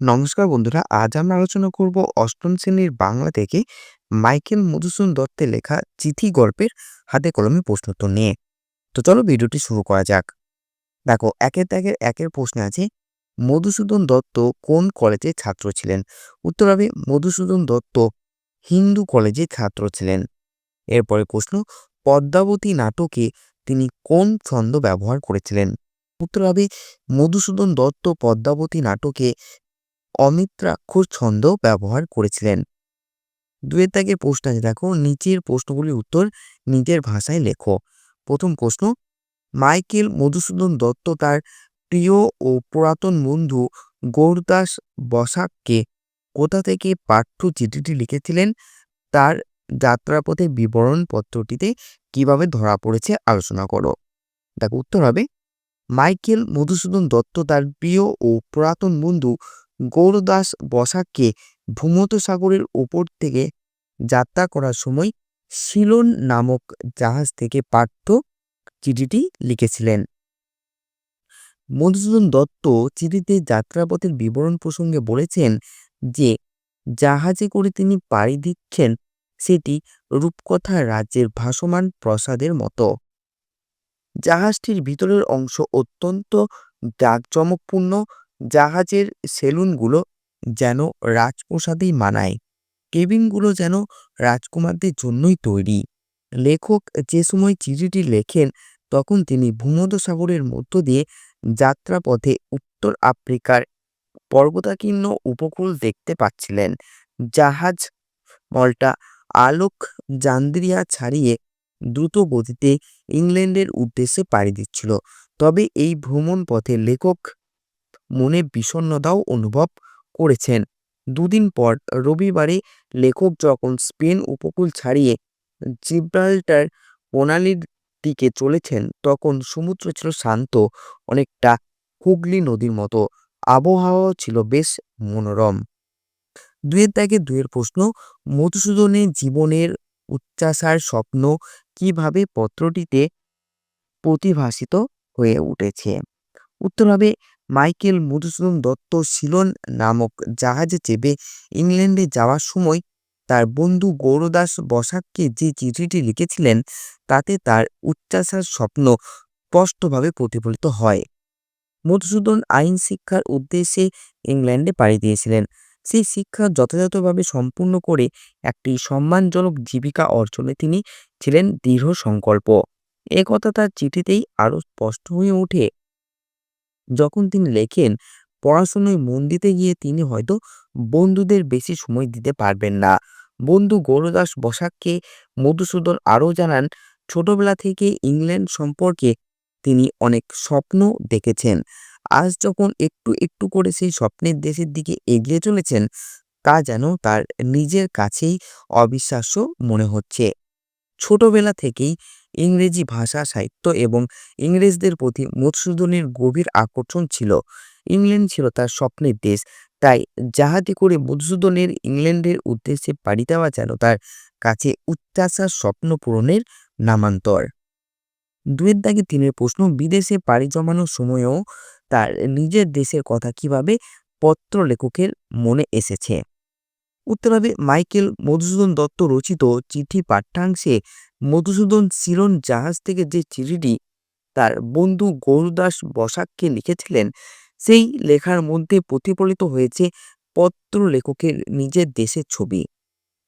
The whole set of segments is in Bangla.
নমস্কার বন্ধুরা, আজ আমরা আলোচনা করব অষ্টম শ্রেণির বাংলা থেকে মাইকেল মধুসূদন দত্তের লেখা চিঠি গল্পের হাতে কলমে প্রশ্নোত্তর নিয়ে। তো চলো ভিডিওটি শুরু করা যাক। দেখো, একের দাগের একের প্রশ্নে আছে, মধুসূদন দত্ত কোন কলেজের ছাত্র ছিলেন? উত্তর হবে, মধুসূদন দত্ত হিন্দু কলেজের ছাত্র ছিলেন। এরপরে প্রশ্ন, পদ্মাবতী নাটকে তিনি কোন ছন্দ ব্যবহার করেছিলেন? উত্তর হবে, মধুসূদন দত্ত পদ্মাবতী নাটকে অমিত্রাক্ষর ছন্দ ব্যবহার করেছিলেন। দুয়ের দাগের প্রশ্ন আছে, দেখো, নিচের প্রশ্নগুলির উত্তর নিজের ভাষায় লেখো। প্রথম প্রশ্ন, মাইকেল মধুসূদন দত্ত তার প্রিয় ও পুরাতন বন্ধু গৌরদাস বসাককে কোথা থেকে পাঠ্য চিঠিটি লিখেছিলেন, তার যাত্রাপথে বিবরণ পত্রটিতে কীভাবে ধরা পড়েছে আলোচনা করো। দেখো, উত্তর হবে, মাইকেল মধুসূদন দত্ত তার প্রিয় ও পুরাতন বন্ধু গৌরদাস বসাককে ভূমধ্যসাগরের ওপর থেকে যাত্রা করার সময় সিলন নামক জাহাজ থেকে পাঠ্য চিঠিটি লিখেছিলেন। মধুসূদন দত্ত চিঠিতে যাত্রাপথের বিবরণ প্রসঙ্গে বলেছেন যে, জাহাজে করে তিনি পাড়ি দিচ্ছেন সেটি রূপকথা রাজ্যের ভাসমান প্রসাদের মতো। জাহাজটির ভিতরের অংশ অত্যন্ত জাঁকজমকপূর্ণ জাহাজের সেলুনগুলো যেন রাজপ্রসাদেই মানায়, কেবিনগুলো যেন রাজকুমারদের জন্যই তৈরি। লেখক যে সময় চিঠিটি লেখেন, তখন তিনি ভূমধ্যসাগরের মধ্য দিয়ে যাত্রাপথে উত্তর আফ্রিকার পর্বতাকীর্ণ উপকূল দেখতে পাচ্ছিলেন। জাহাজ মলটা আলোক জান্দ্রিয়া ছাড়িয়ে দ্রুত গতিতে ইংল্যান্ডের উদ্দেশ্যে পাড়ি দিচ্ছিল। তবে এই ভ্রমণ পথে লেখক মনে বিষণ্ণতাও অনুভব করেছেন। দুদিন পর রবিবারে লেখক যখন স্পেন উপকূল ছাড়িয়ে জিব্রাল্টার প্রণালীর দিকে চলেছেন, তখন সমুদ্র ছিল শান্ত, অনেকটা হুগলি নদীর মতো। আবহাওয়াও ছিল বেশ মনোরম। দুয়ের দাগে দুয়ের প্রশ্ন মধুসূদনের জীবনের উচ্চাসার স্বপ্ন কীভাবে পত্রটিতে প্রতিভাসিত হয়ে উঠেছে? উত্তর হবে মাইকেল মধুসূদন দত্ত সিলন নামক জাহাজে চেপে ইংল্যান্ডে যাওয়ার সময় তার বন্ধু গৌরদাস বসাককে যে চিঠিটি লিখেছিলেন, তাতে তার উচ্চাসার স্বপ্ন স্পষ্টভাবে প্রতিফলিত হয়। মধুসূদন আইন শিক্ষার উদ্দেশ্যে ইংল্যান্ডে পাড়ি দিয়েছিলেন। সেই শিক্ষা যথাযথভাবে সম্পূর্ণ করে একটি সম্মানজনক জীবিকা অর্জনে তিনি ছিলেন দৃঢ় সংকল্প। এ কথা তার চিঠিতেই আরও স্পষ্ট হয়ে ওঠে। যখন তিনি লেখেন, পড়াশোনায় মন দিতে গিয়ে তিনি হয়তো বন্ধুদের বেশি সময় দিতে পারবেন না। বন্ধু গৌরদাস বসাককে মধুসূদন আরও জানান, ছোটবেলা থেকে ইংল্যান্ড সম্পর্কে তিনি অনেক স্বপ্ন দেখেছেন। আজ যখন একটু একটু করে সেই স্বপ্নের দেশের দিকে এগিয়ে চলেছেন, তা যেন তার নিজের কাছেই অবিশ্বাস্য মনে হচ্ছে। ছোটবেলা থেকেই ইংরেজি ভাষা, সাহিত্য এবং ইংরেজদের প্রতি মধুসূদনের গভীর আকর্ষণ ছিল। ইংল্যান্ড ছিল তার স্বপ্নের দেশ, তাই জাহাজে করে মধুসূদনের ইংল্যান্ডের উদ্দেশ্যে পাড়ি দেওয়া যেন তার কাছে উচ্চাসার স্বপ্ন পূরণের নামান্তর। দুয়ের দাগে তিনের প্রশ্ন, বিদেশে পাড়ি জমানোর সময়ও তার নিজের দেশের কথা কীভাবে পত্র লেখকের মনে এসেছে? উত্তর হবে, মাইকেল মধুসূদন দত্ত রচিত চিঠি পাঠ্যাংশে মধুসূদন সিলন জাহাজ থেকে যে চিঠিটি তার বন্ধু গৌরদাস বসাককে লিখেছিলেন, সেই লেখার মধ্যে প্রতিফলিত হয়েছে পত্র লেখকের নিজের দেশের ছবি।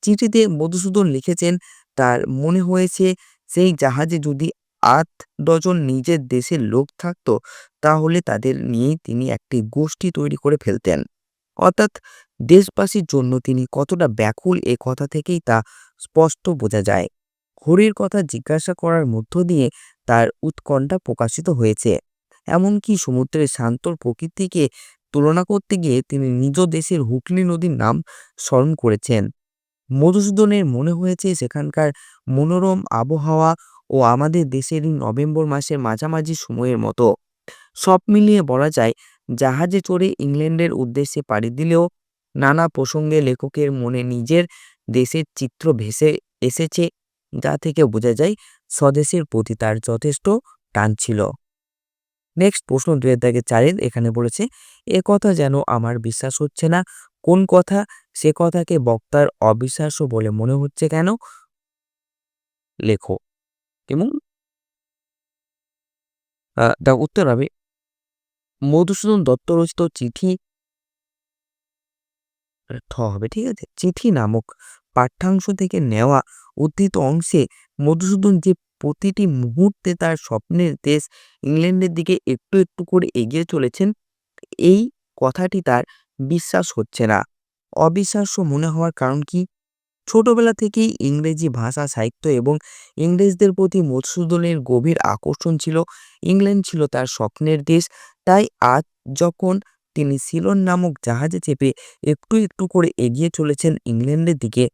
চিঠিতে মধুসূদন লিখেছেন, তার মনে হয়েছে সেই জাহাজে যদি আট ডজন নিজের দেশের লোক থাকতো, তাহলে তাদের নিয়েই তিনি একটি গোষ্ঠী তৈরি করে ফেলতেন। অর্থাৎ দেশবাসীর জন্য তিনি কতটা ব্যাকুল এ কথা থেকেই তা স্পষ্ট বোঝা যায়। হরির কথা জিজ্ঞাসা করার মধ্য দিয়ে তার উৎকণ্ঠা প্রকাশিত হয়েছে। এমনকি সমুদ্রের শান্তর প্রকৃতিকে তুলনা করতে গিয়ে তিনি নিজ দেশের হুগলি নদীর নাম স্মরণ করেছেন। মধুসূদনের মনে হয়েছে সেখানকার মনোরম আবহাওয়া ও আমাদের দেশের নভেম্বর মাসের মাঝামাঝি সময়ের মতো। সব মিলিয়ে বলা যায়, জাহাজে চড়ে ইংল্যান্ডের উদ্দেশ্যে পাড়ি দিলেও নানা প্রসঙ্গে লেখকের মনে নিজের দেশের চিত্র ভেসে এসেছে যা থেকে বোঝা যায় স্বদেশের প্রতি তার যথেষ্ট টান ছিল। নেক্সট প্রশ্ন দুয়ের দাগে চারের এখানে বলেছে, এ কথা যেন আমার বিশ্বাস হচ্ছে না, কোন কথা সে কথাকে বক্তার অবিশ্বাস্য বলে মনে হচ্ছে কেন? লেখো। এবং দা উত্তর হবে মধুসূদন দত্ত রচিত চিঠি, ঠ হবে, ঠিক আছে? চিঠি নামক পাঠ্যাংশ থেকে নেওয়া উদ্ধৃত অংশে মধুসূদন যে প্রতিটি মুহূর্তে তার স্বপ্নের দেশ ইংল্যান্ডের দিকে একটু একটু করে এগিয়ে চলেছেন, এই কথাটি তার বিশ্বাস হচ্ছে না। অবিশ্বাস্য মনে হওয়ার কারণ কি? ছোটবেলা থেকেই ইংরেজি ভাষা, সাহিত্য এবং ইংরেজদের প্রতি মধুসূদনের গভীর আকর্ষণ ছিল। ইংল্যান্ড ছিল তার স্বপ্নের দেশ, তাই আজ যখন তিনি সিলন নামক জাহাজে চেপে একটু একটু করে এগিয়ে চলেছেন ইংল্যান্ডের দিকে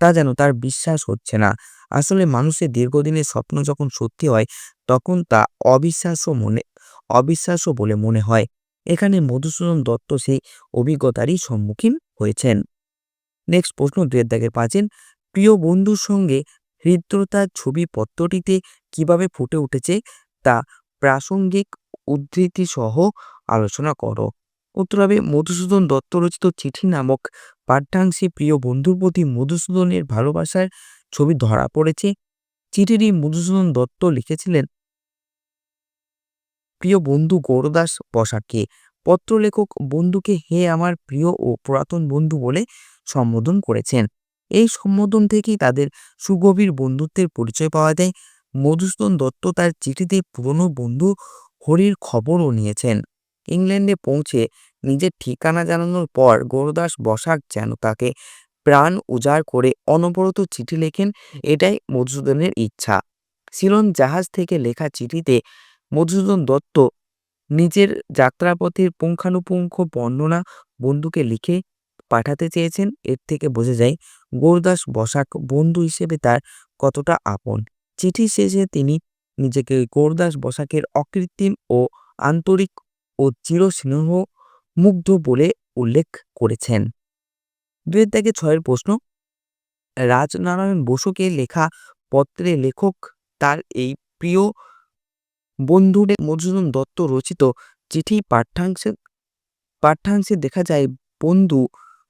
তা যেন তার বিশ্বাস হচ্ছে না। আসলে মানুষের দীর্ঘদিনের স্বপ্ন যখন সত্যি হয়, তখন তা অবিশ্বাস্য মনে, অবিশ্বাস্য বলে মনে হয়। এখানে মধুসূদন দত্ত সেই অভিজ্ঞতারই সম্মুখীন হয়েছেন। নেক্সট প্রশ্ন দুয়ের দাগের পাচ্ছেন, প্রিয় বন্ধুর সঙ্গে হৃদ্রতার ছবি পত্রটিতে কীভাবে ফুটে উঠেছে তা প্রাসঙ্গিক উদ্ধৃতি সহ আলোচনা করো। উত্তর হবে মধুসূদন দত্ত রচিত চিঠি নামক পাঠ্যাংশে প্রিয় বন্ধুর প্রতি মধুসূদনের ভালোবাসার ছবি ধরা পড়েছে। চিঠিটি মধুসূদন দত্ত লিখেছিলেন। প্রিয় বন্ধু গৌরদাস বসাককে, পত্রলেখক বন্ধুকে হে আমার প্রিয় ও পুরাতন বন্ধু বলে সম্বোধন করেছেন। এই সম্বোধন থেকেই তাদের সুগভীর বন্ধুত্বের পরিচয় পাওয়া যায়। মধুসূদন দত্ত তার চিঠিতে পুরনো বন্ধু হরির খবরও নিয়েছেন। ইংল্যান্ডে পৌঁছে নিজের ঠিকানা জানানোর পর গৌরদাস বসাক যেন তাকে প্রাণ উজাড় করে অনবরত চিঠি লেখেন, এটাই মধুসূদনের ইচ্ছা। সিলন জাহাজ থেকে লেখা চিঠিতে মধুসূদন দত্ত নিজের যাত্রাপথের পুঙ্খানুপুঙ্খ বর্ণনা বন্ধুকে লিখে পাঠাতে চেয়েছেন। এর থেকে বোঝা যায়, গৌরদাস বসাক বন্ধু হিসেবে তার কতটা আপন। চিঠি শেষে তিনি নিজেকে গৌরদাস বসাকের অকৃত্রিম ও আন্তরিক ও চিরস্নেহ মুগ্ধ বলে উল্লেখ করেছেন। দুয়ের থেকে ছয়ের প্রশ্ন, রাজনারায়ণ বসুকে লেখা পত্রে লেখক তার এই প্রিয় বন্ধুরে মধুসূদন দত্ত রচিত চিঠি পাঠ্যাংশে পাঠ্যাংশে দেখা যায় বন্ধু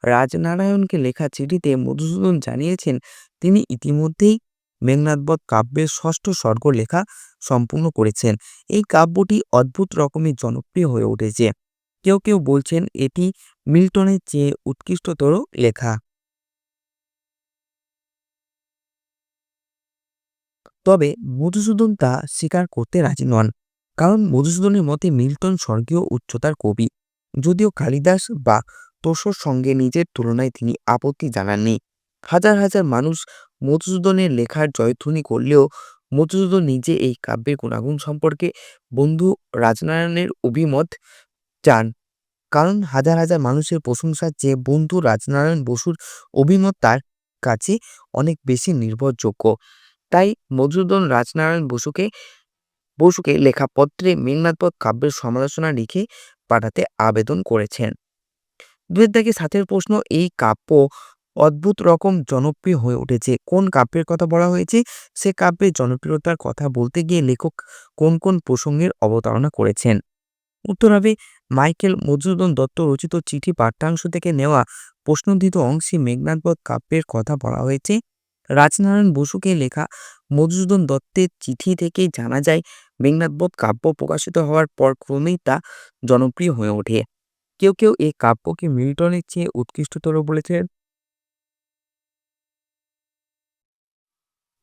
রাজনারায়ণকে লেখা চিঠিতে মধুসূদন জানিয়েছেন, তিনি ইতিমধ্যেই মেঘনাথবধ কাব্যের ষষ্ঠ স্বর্গ লেখা সম্পূর্ণ করেছেন। এই কাব্যটি অদ্ভুত রকমের জনপ্রিয় হয়ে উঠেছে। কেউ কেউ বলছেন এটি মিল্টনের চেয়ে উৎকৃষ্টতর লেখা। তবে মধুসূদন তা স্বীকার করতে রাজি নন, কারণ মধুসূদনের মতে মিল্টন স্বর্গীয় উচ্চতার কবি। যদিও কালিদাস বা তোষর সঙ্গে নিজের তুলনায় তিনি আপত্তি জানাননি। হাজার হাজার মানুষ মধুসূদনের লেখার জয়ধ্বনি করলেও মধুসূদন নিজে এই কাব্যের গুণাগুণ সম্পর্কে বন্ধু রাজনারায়ণের অভিমত চান। কারণ হাজার হাজার মানুষের প্রশংসার চেয়ে বন্ধু রাজনারায়ণ বসুর অভিমত তার কাছে অনেক বেশি নির্ভরযোগ্য। তাই মধুসূদন রাজনারায়ণ বসুকে বসুকে লেখা পত্রে মেঘনাথপথ কাব্যের সমালোচনা লিখে পাঠাতে আবেদন করেছেন। দুয়ের দাগে সাথের প্রশ্ন, এই কাব্য অদ্ভুত রকম জনপ্রিয় হয়ে উঠেছে। কোন কাব্যের কথা বলা হয়েছে? সে কাব্যের জনপ্রিয়তার কথা বলতে গিয়ে লেখক কোন কোন প্রসঙ্গের অবতারণা করেছেন? উত্তর হবে, মাইকেল মধুসূদন দত্ত রচিত চিঠি পাঠ্যাংশ থেকে নেওয়া প্রশ্নোদ্ধিত অংশে মেঘনাথবধ কাব্যের কথা বলা হয়েছে। রাজনারায়ণ বসুকে লেখা মধুসূদন দত্তের চিঠি থেকেই জানা যায় মেঘনাথবধ কাব্য প্রকাশিত হওয়ার পর ক্রমেই তা জনপ্রিয় হয়ে ওঠে। কেউ কেউ এই কাব্যকে মিল্টনের চেয়ে উৎকৃষ্টতর বলেছেন।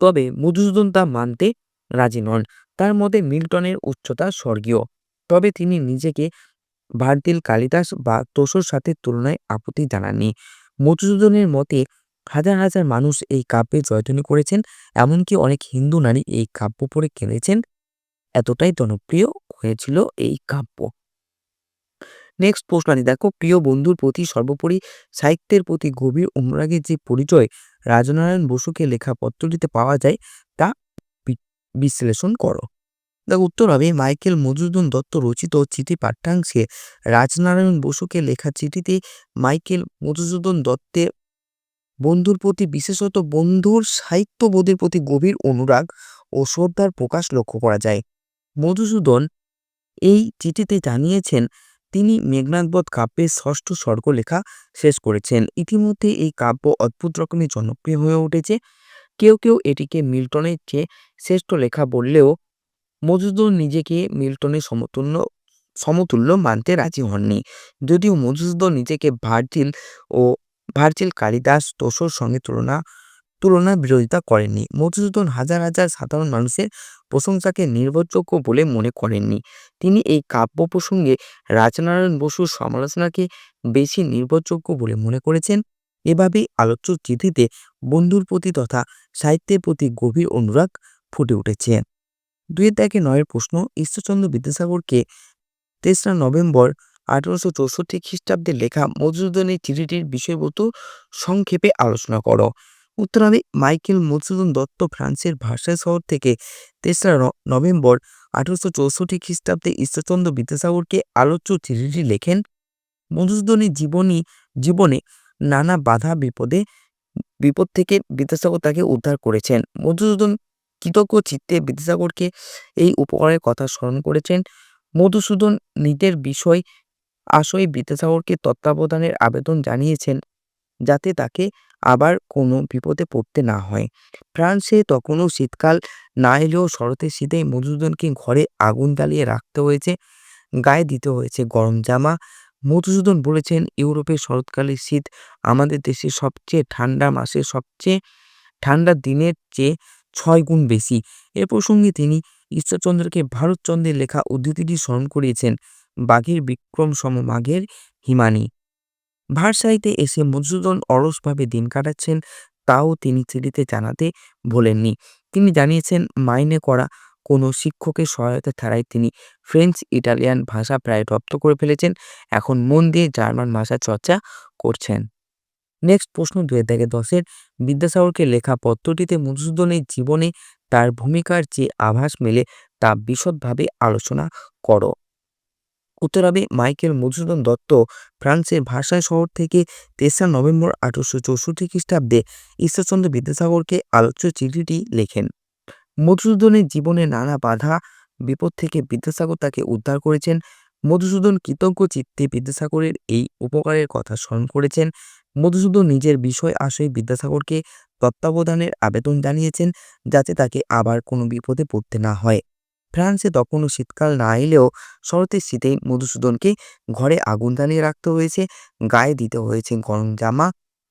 তবে মধুসূদন তা মানতে রাজি নন। তার মতে মিল্টনের উচ্চতা স্বর্গীয়। তবে তিনি নিজেকে ভারতিল কালিদাস বা তোষর সাথে তুলনায় আপত্তি জানাননি। মধুসূদনের মতে হাজার হাজার মানুষ এই কাব্যে জয়ধ্বনি করেছেন, এমনকি অনেক হিন্দু নারী এই কাব্য পড়ে কেনেছেন এতটাই জনপ্রিয় হয়েছিল এই কাব্য। নেক্সট প্রশ্ন দেখো, প্রিয় বন্ধুর প্রতি সর্বোপরি সাহিত্যের প্রতি গভীর অনুরাগের যে পরিচয় রাজনারায়ণ বসুকে লেখা পত্রটিতে পাওয়া যায়, তা বিশ্লেষণ করো। দেখো উত্তর হবে, মাইকেল মধুসূদন দত্ত রচিত চিঠি পাঠ্যাংশে রাজনারায়ণ বসুকে লেখা চিঠিতে মাইকেল মধুসূদন দত্তের বন্ধুর প্রতি, বিশেষত বন্ধুর সাহিত্যবোধের প্রতি গভীর অনুরাগ ও শ্রদ্ধার প্রকাশ লক্ষ্য করা যায়। মধুসূদন এই চিঠিতে জানিয়েছেন তিনি মেঘনাদবধ কাব্যের ষষ্ঠ স্বর্গ লেখা শেষ করেছেন। ইতিমধ্যে এই কাব্য অদ্ভুত রকমের জনপ্রিয় হয়ে উঠেছে। কেউ কেউ এটিকে মিল্টনের চেয়ে শ্রেষ্ঠ লেখা বললেও মধুসূদন নিজেকে মিল্টনের সমতুল্য সমতুল্য মানতে রাজি হননি। যদিও মধুসূদন নিজেকে ভার্জিল ও ভার্জিল কালিদাস তোষর সঙ্গে তুলনা তুলনার বিরোধিতা করেননি। মধুসূদন হাজার হাজার সাধারণ মানুষের প্রশংসাকে নির্ভরযোগ্য বলে মনে করেননি। তিনি এই কাব্য প্রসঙ্গে রাজনারায়ণ বসুর সমালোচনাকে বেশি নির্ভরযোগ্য বলে মনে করেছেন। এভাবেই আলোচ্য চিঠিতে বন্ধুর প্রতি তথা সাহিত্যের প্রতি গভীর অনুরাগ ফুটে উঠেছে। দুয়ের দাগে নয়ের প্রশ্ন, ঈশ্বরচন্দ্র বিদ্যাসাগরকে তেসরা নভেম্বর আঠারোশো চৌষট্টি খ্রিস্টাব্দে লেখা মধুসূদনের চিঠিটির বিষয়বস্তু সংক্ষেপে আলোচনা করো। উত্তর মাইকেল মধুসূদন দত্ত ফ্রান্সের ভার্সাই শহর থেকে তেসরা নভেম্বর আঠারোশো চৌষট্টি খ্রিস্টাব্দে ঈশ্বরচন্দ্র বিদ্যাসাগরকে আলোচ্য চিঠিটি লেখেন। মধুসূদনের জীবনী জীবনে নানা বাধা, বিপদে বিপদ থেকে বিদ্যাসাগর তাকে উদ্ধার করেছেন। মধুসূদন কৃতজ্ঞ চিত্তে বিদ্যাসাগরকে এই উপকারের কথা স্মরণ করেছেন। মধুসূদন নিজের বিষয় আশয় বিদ্যাসাগরকে তত্ত্বাবধানের আবেদন জানিয়েছেন। যাতে তাকে আবার কোনো বিপদে পড়তে না হয়। ফ্রান্সে তখনও শীতকাল না এলেও শরতের শীতেই মধুসূদনকে ঘরে আগুন জ্বালিয়ে রাখতে হয়েছে, গায়ে দিতে হয়েছে গরম জামা। মধুসূদন বলেছেন ইউরোপের শরৎকালের শীত আমাদের দেশে সবচেয়ে ঠান্ডা মাসে সবচেয়ে ঠান্ডা দিনের চেয়ে ছয় গুণ বেশি। এ প্রসঙ্গে তিনি ঈশ্বরচন্দ্রকে ভারতচন্দ্রের লেখা উদ্ধৃতিটি স্মরণ করিয়েছেন, বাঘের বিক্রম সম মাঘের হিমানি। ভারসাইতে এসে মধুসূদন অলসভাবে দিন কাটাচ্ছেন, তাও তিনি চিঠিতে জানাতে ভোলেননি। তিনি জানিয়েছেন, মাইনে করা কোনো শিক্ষকের সহায়তা ছাড়াই তিনি ফ্রেঞ্চ ইটালিয়ান ভাষা প্রায় রপ্ত করে ফেলেছেন। এখন মন দিয়ে জার্মান ভাষা চর্চা করছেন। নেক্সট প্রশ্ন দুয়ের দাগে দশের, বিদ্যাসাগরকে লেখা পত্রটিতে মধুসূদনের জীবনে তার ভূমিকার যে আভাস মেলে তা বিশদভাবে আলোচনা করো। উত্তর হবে মাইকেল মধুসূদন দত্ত ফ্রান্সের ভাষায় শহর থেকে তেসরা নভেম্বর আঠারোশো চৌষট্টি খ্রিস্টাব্দে ঈশ্বরচন্দ্র বিদ্যাসাগরকে আলোচ্য চিঠিটি লেখেন। মধুসূদনের জীবনে নানা বাধা, বিপদ থেকে বিদ্যাসাগর তাকে উদ্ধার করেছেন। মধুসূদন কৃতজ্ঞ চিত্তে বিদ্যাসাগরের এই উপকারের কথা স্মরণ করেছেন। মধুসূদন নিজের বিষয় আশয় বিদ্যাসাগরকে তত্ত্বাবধানের আবেদন জানিয়েছেন যাতে তাকে আবার কোনো বিপদে পড়তে না হয়। ফ্রান্সে তখনও শীতকাল না এলেও শরতের শীতেই মধুসূদনকে ঘরে আগুন জ্বালিয়ে রাখতে হয়েছে, গায়ে দিতে হয়েছে গরম জামা।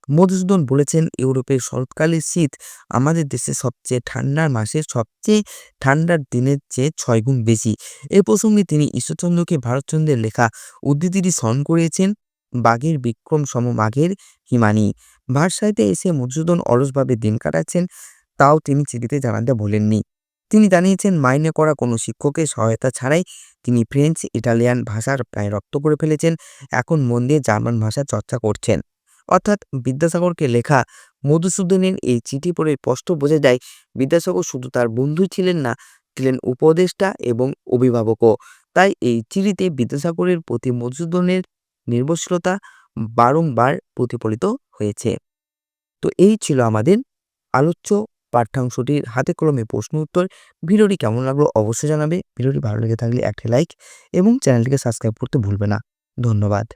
মধুসূদন বলেছেন, ইউরোপের শরৎকালের শীত আমাদের দেশে সবচেয়ে ঠান্ডার মাসে, সবচেয়ে ঠান্ডার দিনের চেয়ে ছয় গুণ বেশি। এ প্রসঙ্গে তিনি ঈশ্বরচন্দ্রকে ভারতচন্দ্রের লেখা উদ্ধৃতিটি স্মরণ করিয়েছেন, বাঘের বিক্রম সম মাঘের হিমানি। ভারসাইতে এসে মধুসূদন অলসভাবে দিন কাটাচ্ছেন, তাও তিনি চিঠিতে জানাতে বলেননি। তিনি জানিয়েছেন, মাইনে করা কোনো শিক্ষকের সহায়তা ছাড়াই তিনি ফ্রেঞ্চ, ইটালিয়ান ভাষার প্রায় রপ্ত করে ফেলেছেন। এখন মন দিয়ে জার্মান ভাষা চর্চা করছেন। অর্থাৎ বিদ্যাসাগরকে লেখা মধুসূদনের এই চিঠি পড়ে স্পষ্ট বোঝা যায়, বিদ্যাসাগর শুধু তার বন্ধু ছিলেন না, ছিলেন উপদেষ্টা এবং অভিভাবকও। তাই এই চিঠিতে বিদ্যাসাগরের প্রতি মধুসূদনের নির্ভরশীলতা বারংবার প্রতিফলিত হয়েছে। তো এই ছিল আমাদের আলোচ্য পাঠ্যাংশটির হাতে কলমে প্রশ্ন উত্তর। ভিডিওটি কেমন লাগল অবশ্যই জানাবে। ভিডিওটি ভালো লেগে থাকলে একটি লাইক এবং চ্যানেলটিকে সাবস্ক্রাইব করতে ভুলবে না। ধন্যবাদ।